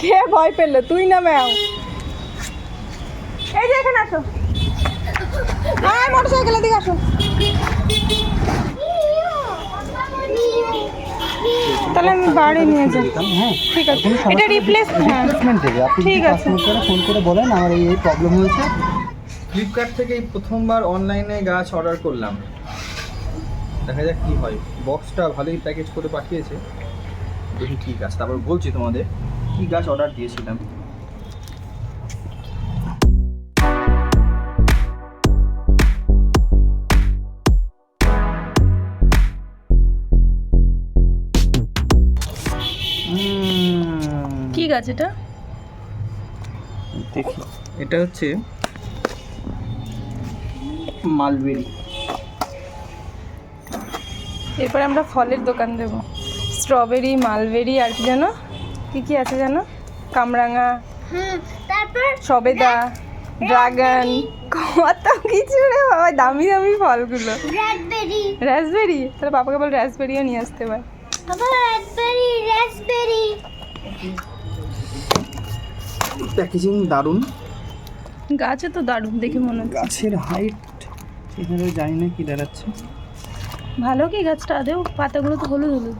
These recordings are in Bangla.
কে ভয় পেল? তুই না ম্যাও এই যে এখানে আসো। আয় মোটর সাইকেলের দিকে আসো। তাহলে আমি বাড়ি নিয়ে যাই। হ্যাঁ ঠিক আছে। এটা রিপ্লেস হ্যাঁ। ঠিক আছে। ফোন করে বলেন আমার এই প্রবলেম হয়েছে ফ্লিপকার্ট থেকে প্রথমবার অনলাইনে গাছ অর্ডার করলাম। দেখা যাক কি হয়। বক্সটা ভালোই প্যাকেজ করে পাঠিয়েছে। দেখি কী গাছ। তারপর বলছি তোমাদের। কী গাছ অর্ডার দিয়েছিলাম? কি গাছ এটা? দেখি। এটা হচ্ছে মালবেরি। এরপরে আমরা ফলের দোকান দেবো। স্ট্রবেরি মালবেরি আর কি জানো কি কি আছে জানো কামরাঙা তারপর সবেদা ড্রাগন কত কিছু রে বাবা দামি দামি ফলগুলো। রাসবেরি রাসবেরি তাহলে বাবাকে বল রাসবেরিও নিয়ে আসতে পার। বাবা রাসবেরি রাসবেরি প্যাকেজিং দারুণ। গাছে তো দারুণ দেখে মনে হচ্ছে। গাছের হাইট সেখানে জানি না কি দাঁড়াচ্ছে। ভালো কি গাছটা? আদেও পাতাগুলো তো হলুদ হলুদ।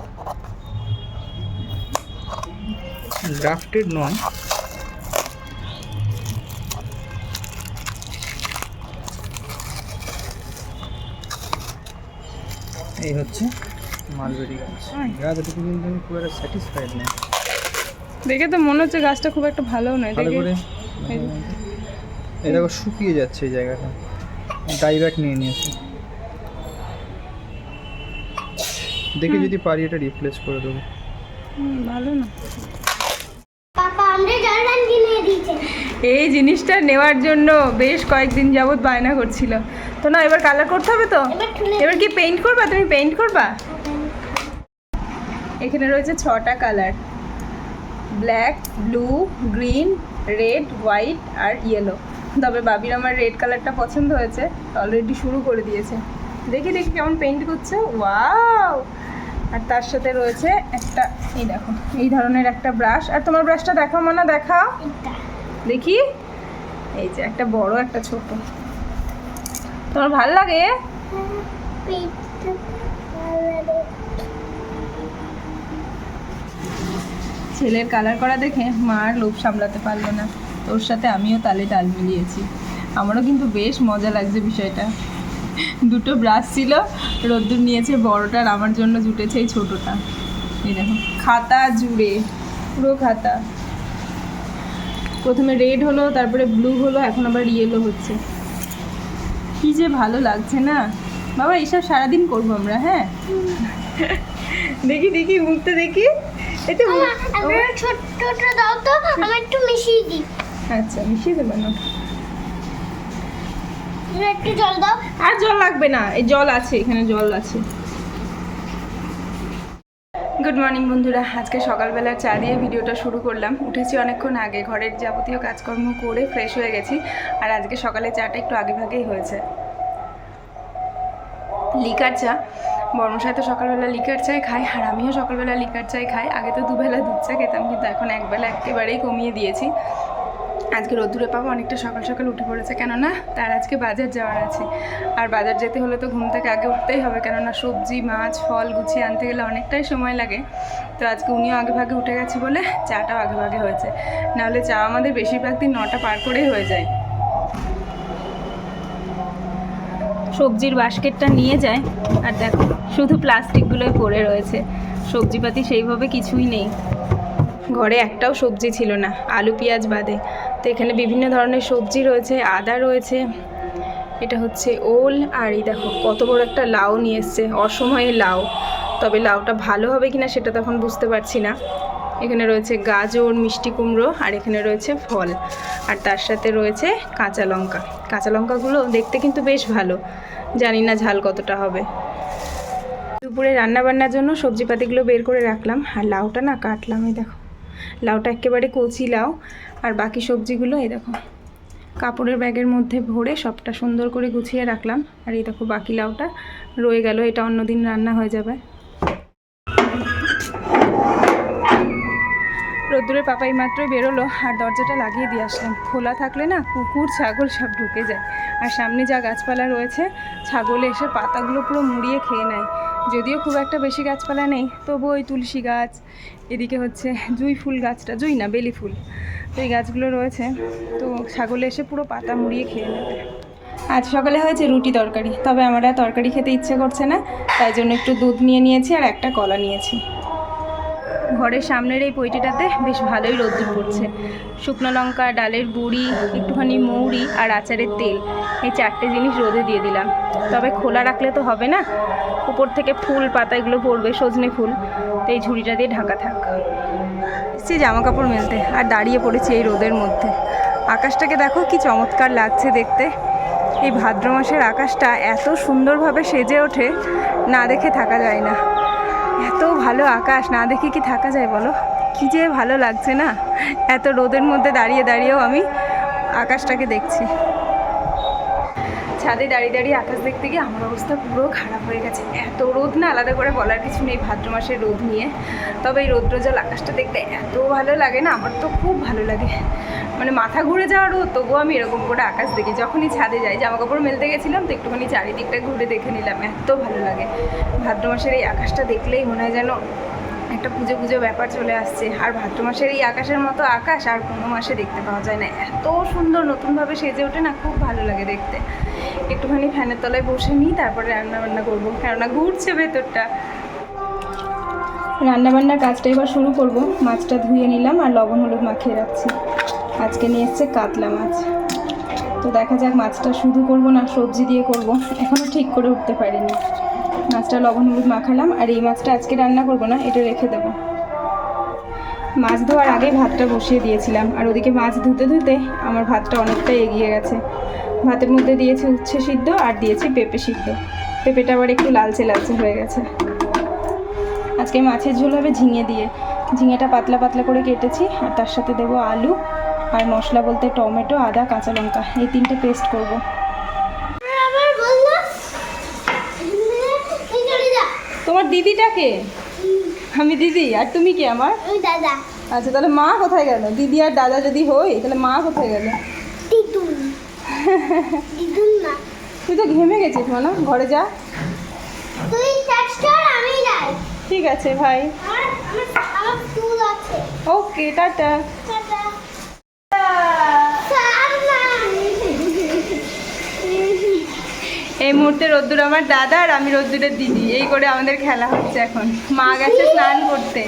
গ্রাফটেড নয়। এই হচ্ছে মালবেরি গাছ। গাছ দেখে কিন্তু আমি খুব একটা স্যাটিসফাইড না দেখে তো মনে হচ্ছে গাছটা খুব একটা ভালো নয়। ভালো দেখে করে দেখো শুকিয়ে যাচ্ছে এই জায়গাটা। ডাইব্যাক নিয়ে নিয়েছে। দেখে যদি পারি এটা রিপ্লেস করে দেবো। ভালো না পাপা আমরা জর্ডান কিনে দিয়েছে এই জিনিসটা নেওয়ার জন্য বেশ কয়েকদিন যাবৎ বায়না করছিল। তো না এবার কালার করতে হবে তো? এবার কি পেইন্ট করবা? তুমি পেইন্ট করবা? এখানে রয়েছে ছটা colour black blue green red white আর ইয়েলো তবে বাবির আমার রেড কালারটা পছন্দ হয়েছে। অলরেডি শুরু করে দিয়েছে। দেখি দেখি কেমন পেইন্ট করছে। ওয়াও আর তার সাথে রয়েছে একটা এই দেখো এই ধরনের একটা ব্রাশ আর তোমার ব্রাশটা দেখাও মানা দেখাও। এটা। দেখি? এই যে একটা বড়, একটা ছোট। তোমার ভালো লাগে? ছেলের কালার করা দেখে মা আর লোভ সামলাতে পারল না। তোর সাথে আমিও তালে তাল মিলিয়েছি। আমারও কিন্তু বেশ মজা লাগছে বিষয়টা। দুটো ব্রাশ ছিল, রোদ্দুর নিয়েছে বড়টা আর আমার জন্য জুটেছে এই ছোটোটা। এই দেখো, খাতা জুড়ে, পুরো খাতা। প্রথমে রেড হলো তারপরে ব্লু হলো এখন আবার ইয়েলো হচ্ছে। কি যে ভালো লাগছে না। বাবা এইসব সারাদিন করব আমরা হ্যাঁ? দেখি দেখি মুখটা দেখি। এতে ছোট্টটা দাও তো আমি একটু মিশিয়ে দিই। আচ্ছা মিশিয়ে দেবে না। একটু জল দাও। আর জল লাগবে না এই জল আছে এখানে জল আছে। গুড মর্নিং বন্ধুরা। আজকে সকালবেলা চা দিয়ে ভিডিওটা শুরু করলাম। উঠেছি অনেকক্ষণ আগে। ঘরের যাবতীয় কাজকর্ম করে ফ্রেশ হয়ে গেছি। আর আজকে সকালে চাটা একটু আগে ভাগেই হয়েছে। লিকার চা। বর্মশাই তো সকালবেলা লিকার চাই খায়, আর আমিও সকালবেলা লিকার চাই খাই। আগে তো দুবেলা দুধ চা খেতাম, কিন্তু এখন একবেলা একেবারেই কমিয়ে দিয়েছি। আজকে রোদ্দুরে পাবো, অনেকটা সকাল সকাল উঠে পড়েছে, কেননা তার আজকে বাজার যাওয়ার আছে। আর বাজার যেতে হলে তো ঘুম থেকে আগে উঠতেই হবে, কেননা সবজি, মাছ, ফল গুছিয়ে আনতে গেলে অনেকটাই সময় লাগে। তো আজকে উনিও আগে ভাগে উঠে গেছে বলে চাটাও আগে ভাগে হয়েছে। নাহলে চা আমাদের বেশিরভাগ দিন নটা পার করেই হয়ে যায়। সবজির বাস্কেটটা নিয়ে যায়, আর দেখো, শুধু প্লাস্টিকগুলোই পড়ে রয়েছে। সবজিপাতি সেইভাবে কিছুই নেই। ঘরে একটাও সবজি ছিল না, আলু, পেঁয়াজ বাদে। তো এখানে বিভিন্ন ধরনের সবজি রয়েছে, আদা রয়েছে। এটা হচ্ছে ওল আর এই দেখো কত বড় একটা লাউ নিয়ে এসছে, অসময়ে লাউ। তবে লাউটা ভালো হবে কিনা সেটা তখন বুঝতে পারছি না। এখানে রয়েছে গাজর, মিষ্টি কুমড়ো আর এখানে রয়েছে ফল। আর তার সাথে রয়েছে কাঁচা লঙ্কা। কাঁচা লঙ্কাগুলো দেখতে কিন্তু বেশ ভালো। জানি না ঝাল কতটা হবে। দুপুরে রান্না বান্নার জন্য সবজিপাতিগুলো বের করে রাখলাম। আর লাউটা না কাটলাম, এই দেখো। লাউটা একেবারে কচি লাউ। আর বাকি সবজিগুলো এই দেখো। কাপড়ের ব্যাগের মধ্যে ভরে সবটা সুন্দর করে গুছিয়ে রাখলাম। আর এই দেখো বাকি লাউটা রয়ে গেল, এটা অন্যদিন রান্না হয়ে যাবে। রোদ্দুরের পাপাই মাত্রই বেরোলো আর দরজাটা লাগিয়ে দিয়ে আসলাম। খোলা থাকলে না কুকুর, ছাগল সব ঢুকে যায়। আর সামনে যা গাছপালা রয়েছে, ছাগলে এসে পাতাগুলো পুরো মুড়িয়ে খেয়ে নেয়। যদিও খুব একটা বেশি গাছপালা নেই তবু ওই তুলসী গাছ, এদিকে হচ্ছে জুই ফুল গাছটা, জুই না, বেলি ফুল, তো এই গাছগুলো রয়েছে। তো ছাগলে এসে পুরো পাতা মুড়িয়ে খেয়ে নেবে। আজ সকালে হয়েছে রুটি তরকারি, তবে আমার তরকারি খেতে ইচ্ছে করছে না, তাই জন্য একটু দুধ নিয়ে নিয়েছি আর একটা কলা নিয়েছি। ঘরের সামনের এই পৈটিটাতে বেশ ভালোই রোদ্দুর পড়ছে। শুকনো লঙ্কা, ডালের বুড়ি একটুখানি মৌরি আর আচারের তেল, এই চারটে জিনিস রোদে দিয়ে দিলাম। তবে খোলা রাখলে তো হবে না? উপর থেকে ফুল পাতা এগুলো পড়বে সজনে ফুল, তো এই ঝুড়িটা দিয়ে ঢাকা থাক। এসছি জামা কাপড় মেলতে, আর দাঁড়িয়ে পড়েছি এই রোদের মধ্যে। আকাশটাকে দেখো কি চমৎকার লাগছে দেখতে। এই ভাদ্র মাসের আকাশটা এত সুন্দরভাবে সেজে ওঠে, না দেখে থাকা যায় না। এত ভালো আকাশ, না দেখে কি থাকা যায় বলো? কি যে ভালো লাগছে না? এত রোদের মধ্যে দাঁড়িয়ে দাঁড়িয়েও আমি আকাশটাকে দেখছি। ছাদে দাঁড়িয়ে দাঁড়িয়ে আকাশ দেখতে গিয়ে আমার অবস্থা পুরো খারাপ হয়ে গেছে। এত রোদ না, আলাদা করে বলার কিছু নেই ভাদ্র মাসের রোদ নিয়ে। তবে এই রৌদ্র জল আকাশটা দেখতে এত ভালো লাগে না, আমার তো খুব ভালো লাগে। মানে মাথা ঘুরে যাওয়ার রোদ, তবুও আমি এরকম করে আকাশ দেখি। যখনই ছাদে যাই, জামা কাপড় মেলতে গেছিলাম, তো একটুখানি চারিদিকটা ঘুরে দেখে নিলাম, এত ভালো লাগে। ভাদ্র মাসের এই আকাশটা দেখলেই মনে হয় যেন একটা পুজো পুজো ব্যাপার চলে আসছে। আর ভাদ্র মাসের এই আকাশের মতো আকাশ আর কোনো মাসে দেখতে পাওয়া যায় না। এত সুন্দর নতুনভাবে সেজে ওঠে না, খুব ভালো লাগে দেখতে। একটুখানি ফ্যানের তলায় বসে নিই, তারপরে রান্না বান্না করব। কেননা ঘুরছে ভেতরটা। রান্নাবান্নার কাজটা এবার শুরু করব। মাছটা ধুয়ে নিলাম আর লবণ হলুদ মাখিয়ে রাখছি। আজকে নিয়ে এসছে কাতলা মাছ। তো দেখা যাক মাছটা শুধু করব না সবজি দিয়ে করব। এখনও ঠিক করে উঠতে পারিনি। মাছটা লবণ হলুদ মাখালাম আর এই মাছটা আজকে রান্না করব না, এটা রেখে দেবো। মাছ ধোয়ার আগে ভাতটা বসিয়ে দিয়েছিলাম। আর ওদিকে মাছ ধুতে ধুতে আমার ভাতটা অনেকটা এগিয়ে গেছে। ভাতের মধ্যে দিয়েছি উচ্ছে সিদ্ধ আর দিয়েছি পেঁপে সিদ্ধ। পেঁপেটা আবার একটু লালচে লালচে হয়ে গেছে। আজকে মাছের ঝোল হবে ঝিঙে দিয়ে। ঝিঙেটা পাতলা পাতলা করে কেটেছি আর তার সাথে দেবো আলু আর মশলা বলতে টমেটো আদা কাঁচা লঙ্কা। এই তিনটে পেস্ট করব। তোমার দিদিটাকে আমি দিদি। আর তুমি কি আমার? দাদা। আচ্ছা তাহলে মা কোথায় গেল? দিদি আর দাদা যদি হই তাহলে মা কোথায় গেল? তুই তো ঘেমে গেছিস মানা। ঘরে যা। তুই আমি যাই ঠিক আছে ভাই। Okay tata. এই মুহূর্তে রোদ্দুর আমার দাদা আর আমি রোদ্দুরের দিদি। এই করে আমাদের খেলা হচ্ছে এখন। মা গেছে স্নান করতে।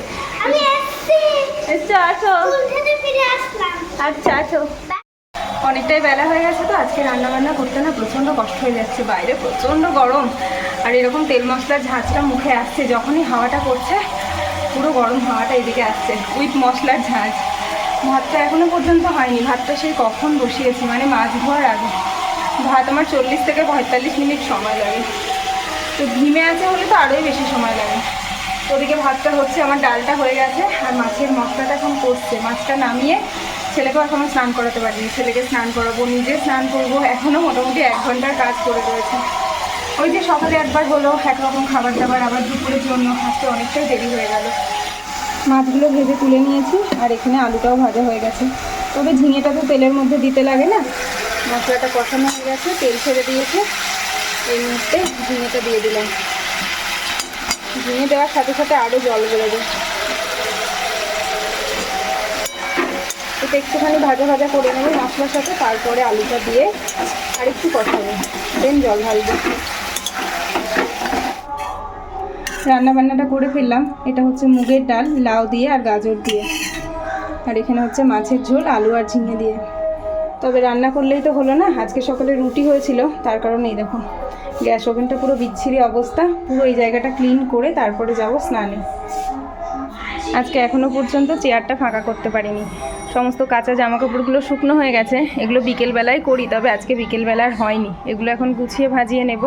এসছি। আসো। আচ্ছা আসো। অনেকটাই বেলা হয়ে গেছে তো, আজকে রান্না বান্না করতে না প্রচণ্ড কষ্ট হয়ে যাচ্ছে, বাইরে প্রচণ্ড গরম। আর এরকম তেল মশলার ঝাঁঝটা মুখে আসছে, যখনই হাওয়াটা করছে পুরো গরম হাওয়াটা এদিকে আসছে উইথ মশলার ঝাঁঝ ভাতটা এখনও পর্যন্ত হয়নি, ভাতটা সেই কখন বসিয়েছি মানে মাছ ধোয়ার আগে। ভাত আমার চল্লিশ থেকে পঁয়তাল্লিশ মিনিট সময় লাগে। তো ঘিমে আছে হলে তো আরোই বেশি সময় লাগে। ওদিকে ভাতটা হচ্ছে, আমার ডালটা হয়ে গেছে, আর মাছের মশলাটা এখন করছে মাছটা নামিয়ে ছেলেকেও এখনও স্নান করাতে পারিনি। ছেলেকে স্নান করাবো, নিজে স্নান করব এখনও মোটামুটি এক ঘণ্টার কাজ করে রয়েছে। ওই যে সকালে একবার হলো, একরকম খাবার দাবার, আবার দুপুরের জন্য আজকে অনেকটাই দেরি হয়ে গেল। মাছগুলো ভেজে তুলে নিয়েছি, আর এখানে আলুটাও ভাজা হয়ে গেছে। তবে ঝিঙেটা তো তেলের মধ্যে দিতে লাগে না। মশলাটা কষানো হয়ে গেছে, তেল ছেড়ে দিয়েছে। এই মুহূর্তে ঝিঙেটা দিয়ে দিলাম। ঝিঙে দেওয়ার সাথে সাথে আরও জল বেড়ে বেরোবে এটা একটুখানি ভাজা ভাজা করে নেব মশলার সাথে, তারপরে আলুটা দিয়ে আর একটু কষাবো দেন জল ঢালবো। রান্না বান্নাটা করে ফেললাম। এটা হচ্ছে মুগের ডাল, লাউ দিয়ে আর গাজর দিয়ে। আর এখানে হচ্ছে মাছের ঝোল, আলু আর ঝিঙে দিয়ে। তবে রান্না করলেই তো হলো না, আজকে সকালে রুটি হয়েছিল, তার কারণে এই দেখো। গ্যাস ওভেনটা পুরো বিচ্ছিরি অবস্থা, পুরো এই জায়গাটা ক্লিন করে তারপরে যাব স্নানে। আজকে এখনও পর্যন্ত চেয়ারটা ফাঁকা করতে পারিনি। সমস্ত কাঁচা জামা কাপড়গুলো শুকনো হয়ে গেছে এগুলো বিকেলবেলায় করি তবে আজকে বিকেলবেলা আর হয়নি। এগুলো এখন গুছিয়ে ভাজিয়ে নেব।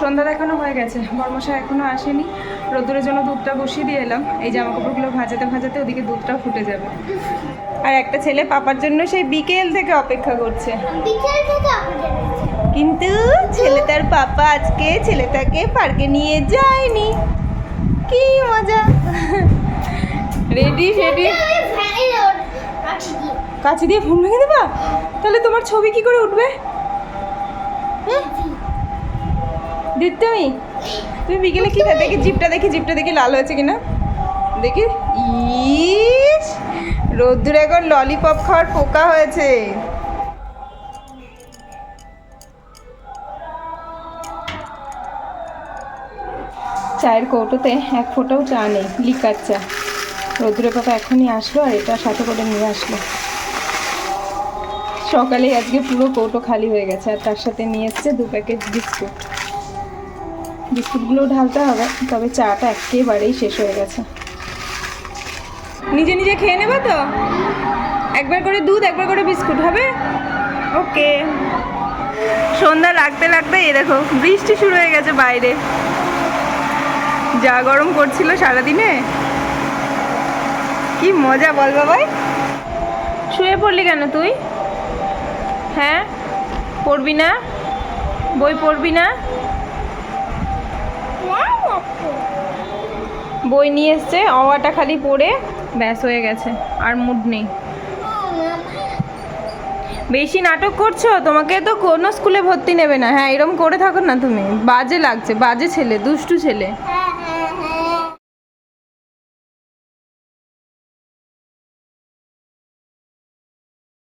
সন্ধ্যা দেখানো হয়ে গেছে বর্মশা এখনও আসেনি। রোদ্দুরের জন্য দুধটা বসিয়ে দিয়ে এলাম। এই জামা কাপড়গুলো ভাজাতে ভাজাতে ওদিকে দুধটা ফুটে যাবে। আর একটা ছেলে পাপার জন্য সেই বিকেল থেকে অপেক্ষা করছে। বিকেল কিন্তু ছেলে তার পাপা আজকে ছেলেটাকে পার্কে নিয়ে যায়নি। কি মজা। Ready ready. কাছে দিয়ে ফোন ভেঙে দেবা? তাহলে তোমার ছবি কি করে উঠবে? দিতে আমি তুমি বিকেলে কি দেখি জিপটা দেখি জিপটা দেখি লাল হয়েছে কিনা? দেখি। ইস! রোদ্দুর এখন ললিপপ খাওয়ার পোকা হয়েছে। চায়ের কৌটোতে এক ফোঁটাও চা নেই, লিকার চা। রোদ্দুরে পাপা এখনই আসলো আর এটা সাথে করে নিয়ে আসলো। সকালে আজকে পুরো কৌটো খালি হয়ে গেছে আর তার সাথে নিয়ে এসছে দু প্যাকেট বিস্কুট। বিস্কুটগুলো ঢালতে হবে, তবে চাটা একেবারেই শেষ হয়ে গেছে। নিজে নিজে খেয়ে নেবে তো? একবার করে দুধ, একবার করে বিস্কুট হবে? ওকে। সন্ধ্যা লাগতে লাগতে এ দেখো, বৃষ্টি শুরু হয়ে গেছে বাইরে। যা গরম করছিল সারাদিনে কি মজা বল বাবাই। শুয়ে পড়লি কেন তুই? হ্যাঁ? পড়বি না? বই পড়বি না? বই নিয়ে এসছে, অওয়াটা খালি পড়ে, ব্যাস হয়ে গেছে, আর মুড নেই। বেশি নাটক করছ? তোমাকে তো কোনো স্কুলে ভর্তি নেবে না। হ্যাঁ এরম করে থাকো না তুমি। বাজে লাগছে, বাজে ছেলে, দুষ্টু ছেলে।